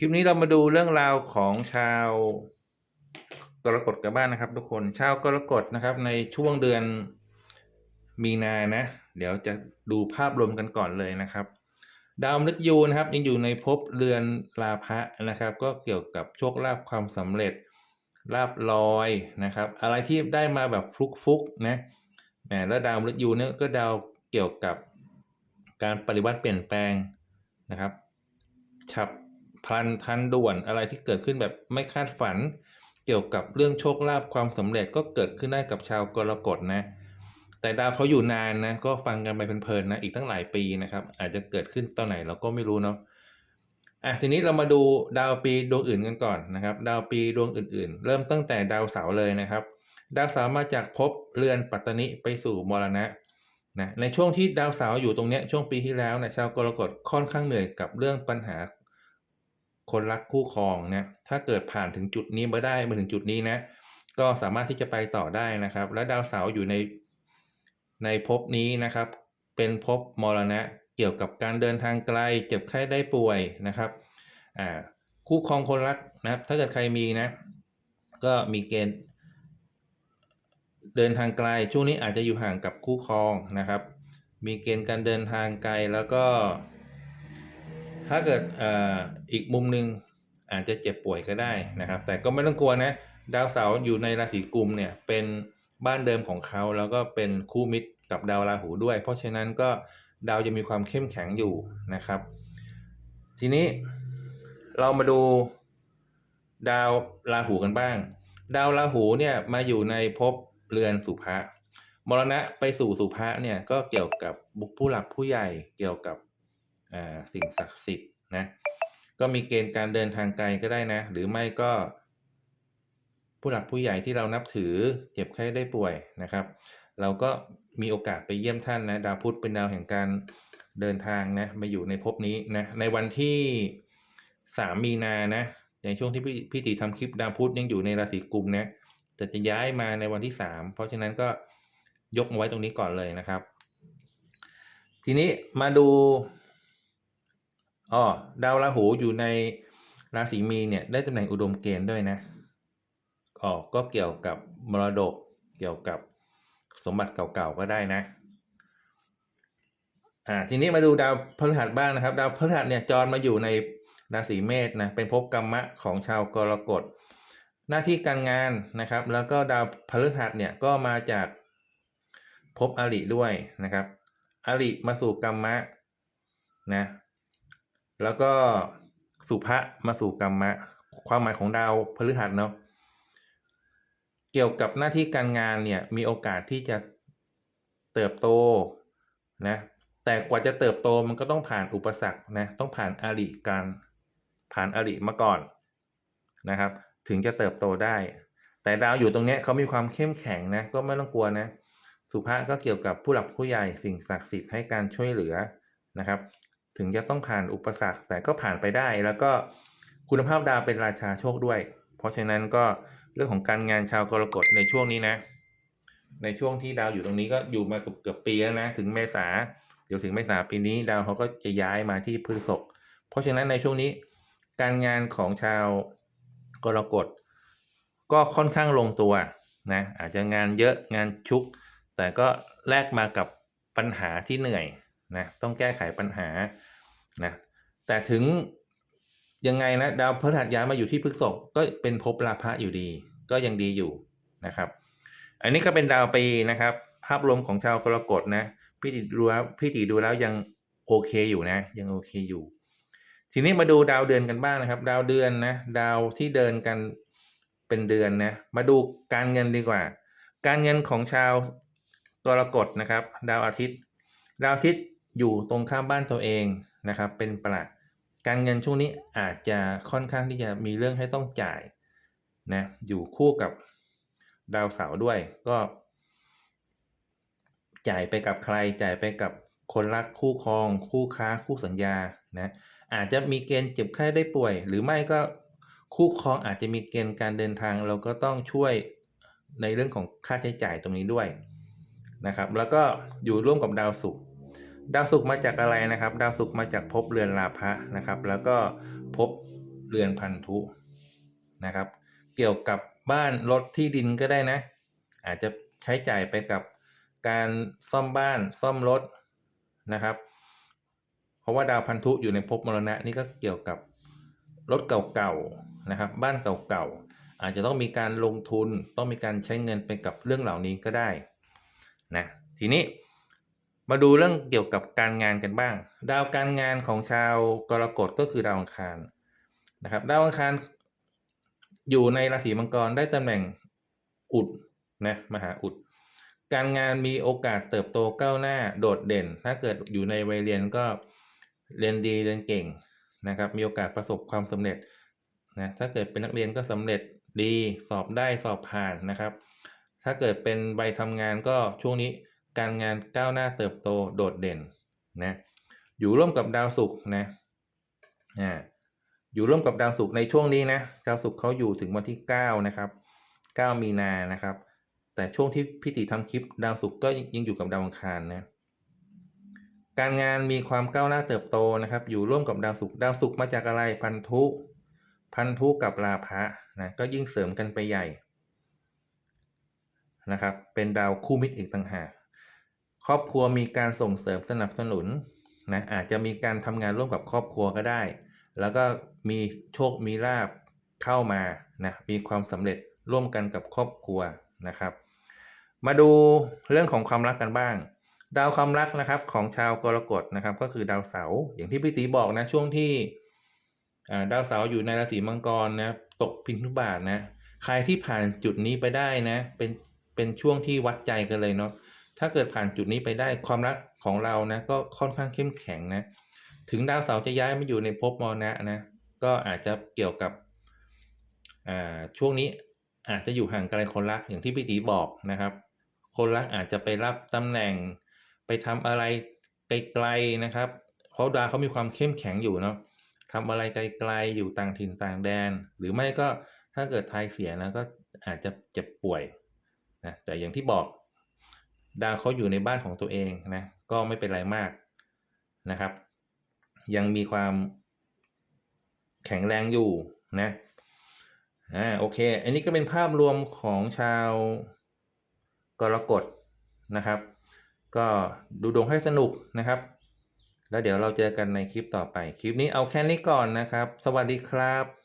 คลิปนี้เรามาดูเรื่องราวของชาวกรกฎกันบ้างนะครับ ทุกคนชาวกรกฎนะครับ ในช่วงเดือนมีนานะ เดี๋ยวจะดูภาพรวมกันก่อนเลยนะครับ ดาวมฤตยูนะครับยังอยู่ในภพเรือนลาภะนะครับ ก็เกี่ยวกับโชคลาภความสำเร็จลาบลอยนะครับ อะไรที่ได้มาแบบฟลุกๆนะแหมแล้วดาวมฤตยูเนี่ยก็ดาวเกี่ยวกับการปฏิวัติเปลี่ยนแปลงนะครับฉับ พลันทันด่วนอะไรที่เกิดขึ้นแบบไม่คาดฝัน เกี่ยวกับเรื่องโชคลาภความสำเร็จก็เกิดขึ้นได้กับชาวกรกฎนะ แต่ดาวเขาอยู่นานนะ ก็ฟังกันไปเพลินๆนะอีกตั้งหลายปีนะครับ อาจจะเกิดขึ้นตอนไหนเราก็ไม่รู้เนาะอะทีนี้เรามาดูดาวปีดวงอื่นกันก่อนนะครับ ดาวปีดวงอื่นๆ เริ่มตั้งแต่ดาวเสาร์เลยนะครับ ดาวเสาร์มาจากภพเรือนปัตตนิไปสู่มรณะนะในช่วงที่ดาวเสาร์อยู่ตรงเนี้ยช่วงปีที่แล้วนะชาวกรกฎค่อนข้างเหนื่อยกับเรื่องปัญหา คนรักคู่ครองนะถ้าเกิดผ่านถึงจุดนี้มาได้มาถึงจุดนี้นะ ก็สามารถที่จะไปต่อได้นะครับ และดาวเสาร์อยู่ในในภพนี้นะครับ เป็นภพมรณะเกี่ยวกับการเดินทางไกล เจ็บไข้ได้ป่วยนะครับอ่าคู่ครองคนรักนะครับ ถ้าเกิดใครมีนะ ก็มีเกณฑ์เดินทางไกลช่วงนี้อาจจะอยู่ห่างกับคู่ครองนะครับ มีเกณฑ์การเดินทางไกลแล้วก็ ถ้าเกิดออีกมุมหนึ่งอาจจะเจ็บป่วยก็ได้นะครับ แต่ก็ไม่ต้องกลัวนะ ดาวเสาร์อยู่ในราศีกุมเนี่ยเป็นบ้านเดิมของเขาแล้วก็เป็นคู่มิตรกับดาวราหูด้วย เพราะฉะนั้นก็ดาวจะมีความเข้มแข็งอยู่นะครับ ทีนี้เรามาดูดาวราหูกันบ้าง ดาวราหูเนี่ยมาอยู่ในภพเรือนสุภะมรณะไปสู่สุภะเนี่ยก็เกี่ยวกับบุคผู้หลักผู้ใหญ่เกี่ยวกับ สิ่งศักดิ์สิทธิ์นะก็มีเกณฑ์การเดินทางไกลก็ได้นะ หรือไม่ก็ ผู้หลักผู้ใหญ่ที่เรานับถือเจ็บไข้ได้ป่วยนะครับ เราก็มีโอกาสไปเยี่ยมท่านนะดาวพุธเป็นดาวแห่งการเดินทางนะมาอยู่ในภพนี้นะในวันที่สามมีนานะในช่วงที่พี่พี่ตีทำคลิปดาวพุธยังอยู่ในราศีกุมนะแต่จะย้ายมาในวันที่สามเพราะฉะนั้นก็ยกมาไว้ตรงนี้ก่อนเลยนะครับ ทีนี้มาดู อ๋อดาวราหูอยู่ในราศีมีเนี่ยได้ตำแหน่งอุดมเกณฑ์ด้วยนะอ๋อก็เกี่ยวกับมรดกเกี่ยวกับสมบัติเก่าๆก็ได้นะอ่าทีนี้มาดูดาวพฤหัสบ้างนะครับ ดาวพฤหัสเนี่ยจรมาอยู่ในราศีเมษนะเป็นภพกรรมะของชาวกรกฎหน้าที่การงานนะครับ แล้วก็ดาวพฤหัสเนี่ยก็มาจากภพอริด้วยนะครับ อริมาสู่กรรมะนะ แล้วก็สุภะมาสู่กรรมะ ความหมายของดาวพฤหัสเนาะเกี่ยวกับหน้าที่การงานเนี่ยมีโอกาสที่จะเติบโตนะแต่กว่าจะเติบโตมันก็ต้องผ่านอุปสรรคนะต้องผ่านอริการผ่านอริมาก่อนนะครับ ถึงจะเติบโตได้ แต่ดาวอยู่ตรงเนี้ยเขามีความเข้มแข็งนะก็ไม่ต้องกลัวนะสุภาก็เกี่ยวกับผู้หลักผู้ใหญ่สิ่งศักดิ์สิทธิ์ให้การช่วยเหลือนะครับ ถึงจะต้องผ่านอุปสรรคแต่ก็ผ่านไปได้ แล้วก็คุณภาพดาวเป็นราชาโชคด้วย เพราะฉะนั้นก็เรื่องของการงานชาวกรกฎในช่วงนี้นะ ในช่วงที่ดาวอยู่ตรงนี้ก็อยู่มาเกือบเกือบปีแล้วนะ ถึงเมษาเดี๋ยวถึงเมษาปีนี้ดาวเขาก็จะย้ายมาที่พฤษภเพราะฉะนั้นในช่วงนี้ การงานของชาวกรกฎก็ค่อนข้างลงตัวนะอาจจะงานเยอะงานชุก แต่ก็แลกมากับปัญหาที่เหนื่อย นะต้องแก้ไขปัญหานะแต่ถึงยังไงนะดาวพฤหัสย้ายมาอยู่ที่พฤกษภก็เป็นภพลาภะอยู่ดี ก็ยังดีอยู่นะครับ อันนี้ก็เป็นดาวปีนะครับ ภาพรวมของชาวกรกฎนะพี่ติดูแล้วพี่ติดูแล้วยังโอเคอยู่นะ ยังโอเคอยู่ ทีนี้มาดูดาวเดือนกันบ้างนะครับ ดาวเดือนนะดาวที่เดินกันเป็นเดือนนะมาดูการเงินดีกว่า การเงินของชาวกรกฎนะครับ ดาวอาทิตย์ ดาวอาทิตย์ อยู่ตรงข้ามบ้านตัวเองนะครับ เป็นประการเงินช่วงนี้อาจจะค่อนข้างที่จะมีเรื่องให้ต้องจ่ายนะอยู่คู่กับดาวเสาร์ด้วยก็ จ่ายไปกับใครจ่ายไปกับคนรักคู่ครอง คู่ค้าคู่สัญญานะอาจจะมีเกณฑ์เจ็บไข้ได้ป่วย หรือไม่ก็คู่ครองอาจจะมีเกณฑ์การเดินทาง เราก็ต้องช่วยในเรื่องของค่าใช้จ่ายตรงนี้ด้วยนะครับ แล้วก็อยู่ร่วมกับดาวศุกร์ ดาวศุกร์มาจากอะไรนะครับ ดาวศุกร์มาจากภพเรือนราพะนะครับ แล้วก็ภพเรือนพันธุนะครับ เกี่ยวกับบ้านรถที่ดินก็ได้นะ อาจจะใช้จ่ายไปกับการซ่อมบ้านซ่อมรถนะครับ เพราะว่าดาวพันธุอยู่ในภพมรณะนี่ก็เกี่ยวกับรถเก่าๆนะครับ บ้านเก่าๆอาจจะต้องมีการลงทุนต้องมีการใช้เงินไปกับเรื่องเหล่านี้ก็ได้นะทีนี้ มาดูเรื่องเกี่ยวกับการงานกันบ้าง ดาวการงานของชาวกรกฎก็คือดาวอังคารนะครับ ดาวอังคารอยู่ในราศีมังกรได้ตำแหน่งอุดนะมหาอุด การงานมีโอกาสเติบโตก้าวหน้าโดดเด่น ถ้าเกิดอยู่ในวัยเรียนก็เรียนดีเรียนเก่งนะครับ มีโอกาสประสบความสำเร็จนะถ้าเกิดเป็นนักเรียนก็สำเร็จดีสอบได้สอบผ่านนะครับ ถ้าเกิดเป็นใบทำงานก็ช่วงนี้ การงานก้าวหน้าเติบโตโดดเด่นนะอยู่ร่วมกับดาวศุกร์นะอ่าอยู่ร่วมกับดาวศุกร์ในช่วงนี้นะดาวศุกร์เขาอยู่ถึงวันที่9นะครับ9มีนานะครับ แต่ช่วงที่พิธีทำคลิปดาวศุกร์ก็ยังอยู่กับดาวอังคารนะการงานมีความก้าวหน้าเติบโตนะครับ อยู่ร่วมกับดาวศุกร์ดาวศุกร์มาจากอะไรพันธุพันธุกับราพะนะก็ยิ่งเสริมกันไปใหญ่นะครับ เป็นดาวคู่มิตรอีกต่างหาก ครอบครัวมีการส่งเสริมสนับสนุนนะอาจจะมีการทำงานร่วมกับครอบครัวก็ได้ แล้วก็มีโชคมีลาบเข้ามานะมีความสำเร็จร่วมกันกับครอบครัวนะครับ มาดูเรื่องของความรักกันบ้าง ดาวความรักนะครับของชาวกรกฎนะครับ ก็คือดาวเสาร์อย่างที่พี่ตีบอกนะช่วงที่ดาวเสาร์อยู่ในราศีมังกรนะตกพินทุบาทนะใครที่ผ่านจุดนี้ไปได้นะ เป็นเป็นช่วงที่วัดใจกันเลยเนาะ ถ้าเกิดผ่านจุดนี้ไปได้ความรักของเรานะก็ค่อนข้างเข้มแข็งนะ ถึงดาวเสาร์จะย้ายมาอยู่ในภพมรณะนะ ก็อาจจะเกี่ยวกับอ่าช่วงนี้อาจจะอยู่ห่างไกลคนรักอย่างที่พี่ตีบอกนะครับ คนรักอาจจะไปรับตำแหน่ง ไปทำอะไรไกลๆนะครับ เพราะดาวเขามีความเข้มแข็งอยู่เนาะทำอะไรไกลๆอยู่ต่างถิ่นต่างแดน หรือไม่ก็ถ้าเกิดทายเสียนะก็อาจจะเจ็บป่วยนะแต่อย่างที่บอก ดาวเขาอยู่ในบ้านของตัวเองนะก็ไม่เป็นไรมากนะครับ ยังมีความแข็งแรงอยู่นะอ่าโอเค อันนี้ก็เป็นภาพรวมของชาวกรกฎนะครับ ก็ดูดวงให้สนุกนะครับ แล้วเดี๋ยวเราเจอกันในคลิปต่อไป คลิปนี้เอาแค่นี้ก่อนนะครับ สวัสดีครับ